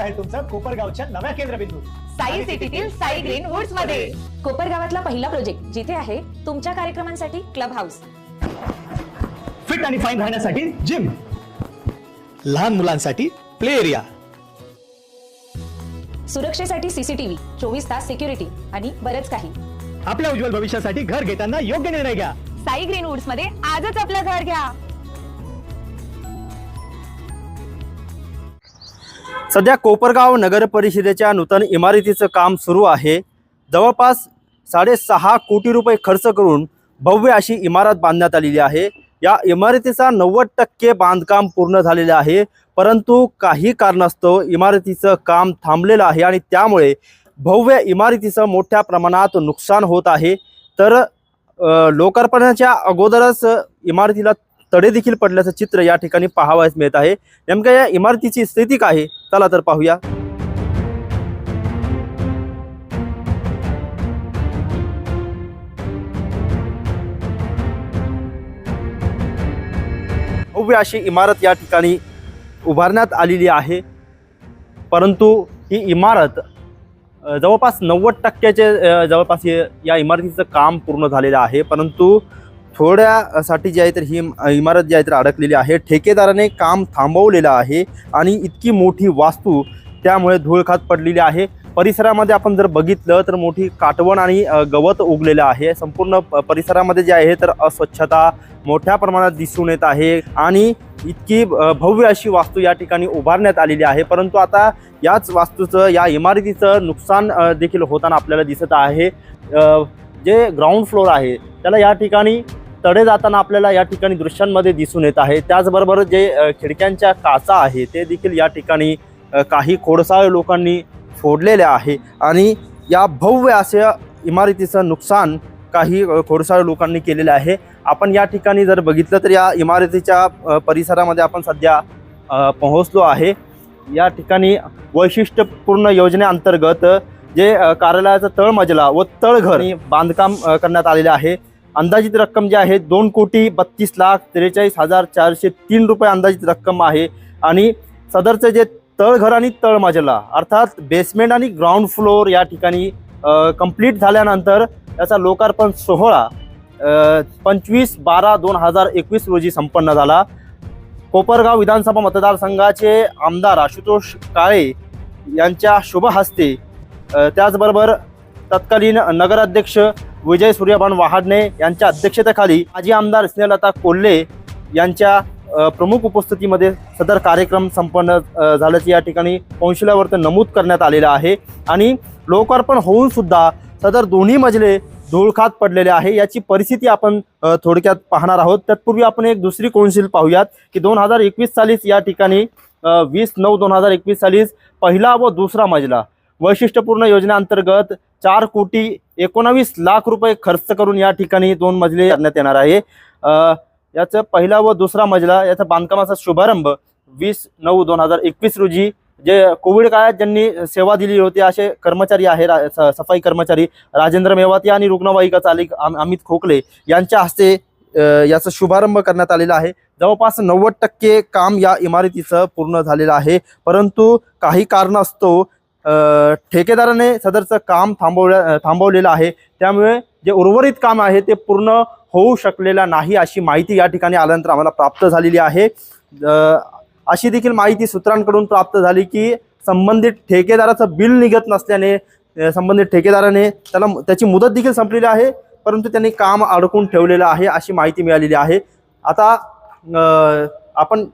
आहे तुमचं कोपरगावच्या नव्या केंद्रबिंदू. साई सिटीतील साई ग्रीन वुड्समध्ये. कोपरगावातला पहिला प्रोजेक्ट जिथे आहे तुमच्या कार्यक्रमांसाठी क्लब हाऊस फिट आणि फाईन राहण्यासाठी जिम लहान मुलांसाठी प्ले एरिया सुरक्षेसाठी सीसीटीव्ही चोवीस तास सिक्युरिटी आणि बरंच काही. आपल्या उज्ज्वल भविष्यासाठी घर घेताना योग्य निर्णय घ्या. साई ग्रीन वुड्समध्ये आजच आपलं घर घ्या. सध्या कोपरगाव नगर परिषदेच्या नूतन इमारतीचं काम सुरू आहे. जवळपास साडेसहा कोटी रुपये खर्च करून भव्य अशी इमारत बांधण्यात आलेली आहे. या इमारतीचा नव्वद टक्के बांधकाम पूर्ण झालेलं आहे. परंतु काही कारणास्तव इमारतीचं काम थांबलेलं आहे आणि त्यामुळे भव्य इमारतीचं मोठ्या प्रमाणात नुकसान होत आहे. तर लोकार्पणाच्या अगोदरच इमारतीला तडे देखील पडल्याचं चित्र या ठिकाणी पाहावयास मिळत आहे. नेमक्या या इमारतीची स्थिती काय आहे? चला तर पाहूया. भव्य अशी इमारत या ठिकाणी उभारण्यात आलेली आहे. परंतु ही इमारत जवळपास नव्वद टक्क्याचे जवळपास हे- या इमारतीचं काम पूर्ण झालेलं आहे. परंतु थोड्यासाठी जी आहे तर ही इमारत जी आहे तर अडकलेली आहे. ठेकेदाराने काम थांबवलेलं आहे आणि इतकी मोठी वास्तू त्यामुळे धूळखात पडलेली आहे. परिसरामध्ये आपण जर बघितलं तर मोठी काटवण आणि गवत उगलेलं आहे. संपूर्ण प- परिसरामध्ये जे आहे तर अस्वच्छता मोठ्या प्रमाणात दिसून येत आहे आणि इतकी भव्य अशी वास्तू या ठिकाणी उभारण्यात आलेली आहे. परंतु आता याच वास्तूचं या इमारतीचं नुकसान देखील होताना आपल्याला दिसत आहे. जे ग्राउंड फ्लोअर आहे त्याला या ठिकाणी तडे जाताना आपल्याला या ठिकाणी दृश्यांमध्ये दिसून येत आहे. त्याचबरोबर जे खिडक्यांच्या काचा आहे ते देखील या ठिकाणी काही खोडसाळ लोकांनी फोडलेल्या आहे. आणि या भव्य अशा इमारतीचं नुकसान काही खोडसाळ लोकांनी केलेलं आहे. आपण या ठिकाणी जर बघितलं तर या इमारतीच्या परिसरामध्ये आपण सध्या पोहोचलो आहे. या ठिकाणी वैशिष्ट्यपूर्ण योजनेअंतर्गत जे कार्यालयाचा तळमजला व तळघर बांधकाम करण्यात आलेले आहे. अंदाजित रक्कम जी आहे दोन कोटी बत्तीस लाख त्रेचाळीस हजार चारशे तीन रुपये अंदाजित रक्कम आहे. आणि सदरचं जे तळघर आणि तळमाजला अर्थात बेसमेंट आणि ग्राउंड फ्लोअर या ठिकाणी कंप्लीट झाल्यानंतर त्याचा लोकार्पण सोहळा पंचवीस बारा दोन हजार एकवीस रोजी संपन्न झाला. कोपरगाव विधानसभा मतदारसंघाचे आमदार आशुतोष काळे यांच्या शुभ हस्ते त्याचबरोबर तत्कालीन नगराध्यक्ष विजय सूर्यभान वहाडणे यांच्या अध्यक्षतेखाली माजी आमदार स्नेहलता कोल्हे यांच्या प्रमुख उपस्थितीमध्ये सदर कार्यक्रम संपन्न झाल्याचे या ठिकाणी कौन्सिलावर नमूद करण्यात आलेलं आहे. आणि लोकार्पण होऊन सुद्धा सदर दोन्ही मजले धूळखात पडलेले आहे. याची परिस्थिती आपण थोडक्यात पाहणार आहोत. तत्पूर्वी आपण एक दुसरी कौन्सिल पाहूयात की दोन हजार एकवीस सालीच या ठिकाणी वीस नऊ दोन हजार एकवीस सालीच पहिला व दुसरा मजला वैशिष्ट्यपूर्ण योजनेअंतर्गत चार कोटी एकोणावीस लाख रुपये खर्च करून या ठिकाणी दोन मजले करण्यात येणार आहे. याचा याचं पहिला व दुसरा मजला याचा बांधकामाचा शुभारंभ वीस नऊ दोन हजार एकवीस रोजी जे कोविड काळात ज्यांनी सेवा दिली होती असे कर्मचारी आहे रा- सफाई कर्मचारी राजेंद्र मेवाती आणि रुग्णवाहिका चालिक अमित खोकले यांच्या हस्ते याचा शुभारंभ करण्यात आलेला आहे. जवळपास नव्वद टक्के काम या इमारतीचं पूर्ण झालेलं आहे. परंतु काही कारणास्तव असतो ठेकेदाराने सदरचं काम थांबवल्या थांबवलेलं आहे. त्यामुळे जे उर्वरित काम आहे ते पूर्ण होऊ शकलेलं नाही अशी माहिती या ठिकाणी आल्यानंतर आम्हाला प्राप्त झालेली आहे. अशी देखील माहिती सूत्रांकडून प्राप्त झाली की संबंधित ठेकेदाराचं बिल निघत नसल्याने संबंधित ठेकेदाराने त्याला त्याची मुदत देखील संपलेली आहे परंतु त्यांनी काम अडकून ठेवलेलं आहे अशी माहिती मिळालेली आहे. आता अ, आपण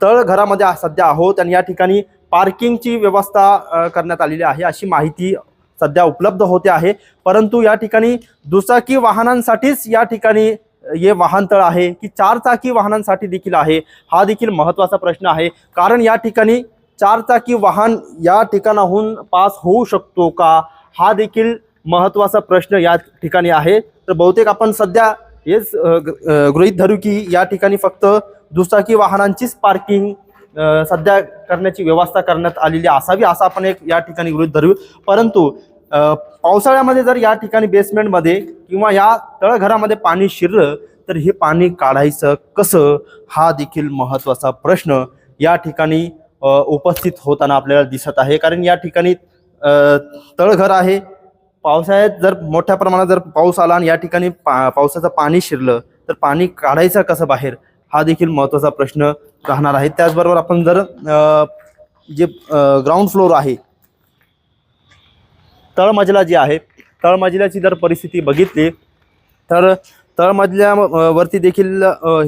तळघरामध्ये सध्या आहोत आणि या ठिकाणी पार्किंगची व्यवस्था करण्यात आलेली आहे. अशी माहिती सध्या उपलब्ध होते आहे. परंतु या ठिकाणी दुचाकी वाहनांसाठीच या ठिकाणी हे वाहनतळ आहे की चारचाकी वाहनांसाठी देखील आहे. हा देखील महत्त्वाचा प्रश्न आहे. कारण या ठिकाणी चारचाकी वाहन या ठिकाणाहून पास होऊ शकतो का? हा देखील महत्त्वाचा प्रश्न या ठिकाणी आहे. तर बहुतेक आपण सध्या हेच गृहित गृहीत धरू की या ठिकाणी फक्त दुचाकी वाहनांचीच पार्किंग सध्या करण्याची व्यवस्था करण्यात आलेली असावी असं आपण एक या ठिकाणी गृहित धरू परंतु पावसाळ्यामध्ये जर या ठिकाणी बेसमेंटमध्ये किंवा या तळघरामध्ये पाणी शिरलं तर हे पाणी काढायचं कसं? हा देखील महत्त्वाचा प्रश्न या ठिकाणी उपस्थित होताना आपल्याला दिसत आहे. कारण या ठिकाणी तळघर आहे. पावसाळ्यात जर मोठ्या प्रमाणात जर पाऊस आला आणि या ठिकाणी पा पावसाचं पाणी शिरलं तर पाणी काढायचं कसं बाहेर? हा देखील महत्त्वाचा प्रश्न राहणार आहे. त्याचबरोबर आपण जर जे ग्राउंड फ्लोअर आहे तळमजला जी आहे तळमजल्याची जर परिस्थिती बघितली तर तळमजल्यावरती देखील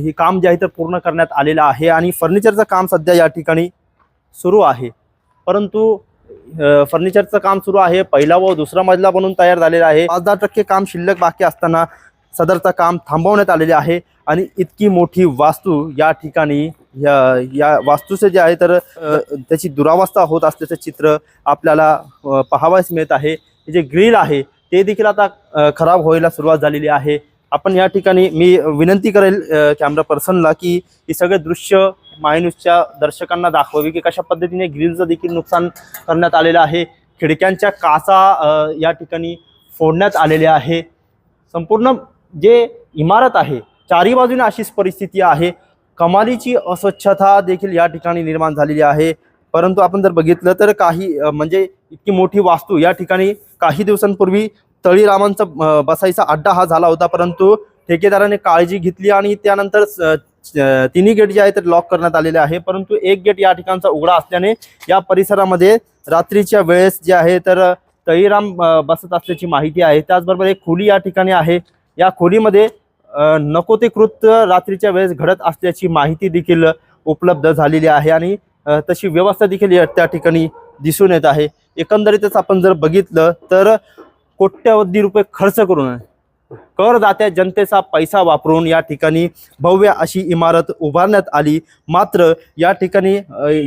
हे काम जे आहे तर पूर्ण करण्यात आलेलं आहे आणि फर्निचरचं काम सध्या या ठिकाणी सुरू आहे. परंतु फर्निचरचं काम सुरू आहे. पहिला व दुसरा मजला बनून तयार झालेला आहे. पाच दहा टक्के काम शिल्लक बाकी असताना सदरचं काम थांबवण्यात आलेले आहे आणि इतकी मोठी वास्तू या ठिकाणी या या वास्तूचं जे आहे तर त्याची दुरावस्था होत असल्याचं चित्र आपल्याला पाहावयास मिळत आहे. जे ग्रिल आहे ते देखील आता खराब व्हायला सुरुवात झालेली आहे. आपण या ठिकाणी मी विनंती करेल कॅमेरा पर्सनला की ही सगळे दृश्य मायन्यूजच्या दर्शकांना दाखवावी की कशा पद्धतीने ग्रिलचं देखील नुकसान करण्यात आलेलं आहे. खिडक्यांच्या काचा या ठिकाणी फोडण्यात आलेल्या आहे. संपूर्ण जे इमारत आहे चारी बाजूने अशीच परिस्थिती आहे. कमालीची अस्वच्छता देखील या ठिकाणी निर्माण झालेली आहे. परंतु आपण जर बघितलं तर काही म्हणजे इतकी मोठी वास्तू या ठिकाणी काही दिवसांपूर्वी तळीरामांचा बसायचा अड्डा हा झाला होता. परंतु ठेकेदाराने काळजी घेतली आणि त्यानंतर तिन्ही गेट जे आहे ते लॉक करण्यात आलेले आहे. परंतु एक गेट या ठिकाणचा उघडा असल्याने या परिसरामध्ये रात्रीच्या वेळेस जे आहे तर तळीराम बसत असल्याची माहिती आहे. त्याचबरोबर एक खोली या ठिकाणी आहे. या खोलीमध्ये नको ते कृत्य रात्रीच्या वेळेस घडत असल्याची माहिती देखील उपलब्ध झालेली आहे आणि तशी व्यवस्था देखील त्या ठिकाणी दिसून येत आहे. एकंदरीतच आपण जर बघितलं तर कोट्यावधी रुपये खर्च करून करदात्या जनतेचा पैसा वापरून या ठिकाणी भव्य अशी इमारत उभारण्यात आली. मात्र या ठिकाणी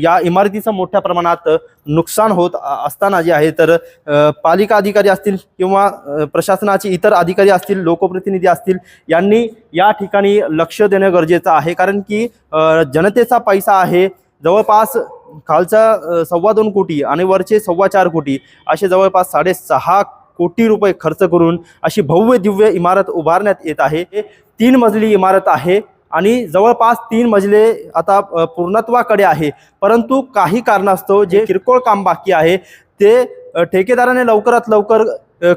या इमारतीचं मोठ्या प्रमाणात नुकसान होत असताना जे आहे तर पालिका अधिकारी असतील किंवा प्रशासनाचे इतर अधिकारी असतील लोकप्रतिनिधी असतील यांनी या ठिकाणी लक्ष देणं गरजेचं आहे. कारण की जनतेचा पैसा आहे. जवळपास खालचा सव्वा दोन कोटी आणि वरचे सव्वा चार कोटी असे जवळपास साडेसहा कोटी रुपये खर्च करून अशी भव्य दिव्य इमारत उभारण्यात येत आहे. हे तीन मजली इमारत आहे आणि जवळपास तीन मजले आता पूर्णत्वाकडे आहे. परंतु काही कारणास्तव जे किरकोळ काम बाकी आहे ते ठेकेदाराने लवकरात लवकर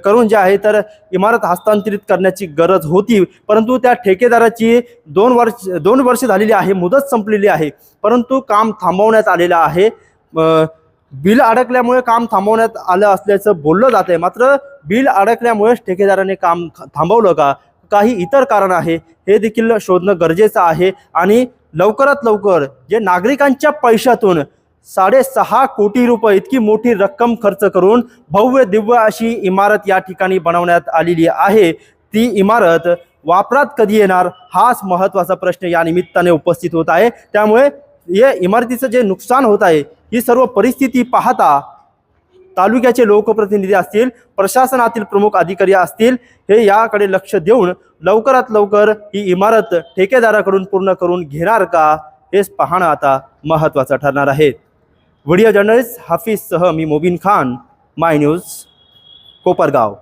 करून जे आहे तर इमारत हस्तांतरित करण्याची गरज होती. परंतु त्या ठेकेदाराची दोन वर्ष दोन वर्ष झालेली आहे मुदत संपलेली आहे. परंतु काम थांबवण्यात आलेलं आहे. बिल अडकल्यामुळे काम थांबवण्यात आलं असल्याचं बोललं जात आहे मात्र बिल अडकल्यामुळेच ठेकेदाराने काम थांबवलं का? काही इतर कारण आहे हे देखील शोधणं गरजेचं आहे आणि लवकरात लवकर जे नागरिकांच्या पैशातून साडेसहा कोटी रुपये इतकी मोठी रक्कम खर्च करून भव्य दिव्य अशी इमारत या ठिकाणी बनवण्यात आलेली आहे. ती इमारत वापरात कधी येणार हाच महत्त्वाचा प्रश्न या निमित्ताने उपस्थित होत आहे. त्यामुळे या इमारतीचं जे नुकसान होत आहे ही सर्व परिस्थिती पाहता तालुक्याचे लोकप्रतिनिधी असतील प्रशासनातील प्रमुख अधिकारी असतील हे याकडे लक्ष देऊन लवकरात लवकर ही इमारत ठेकेदाराकडून पूर्ण करून घेणार का हेच पाहणं आता महत्त्वाचं ठरणार आहे. व्हिडिओ जर्नलिस्ट हाफिजसह मी मोबिन खान माय न्यूज कोपरगाव.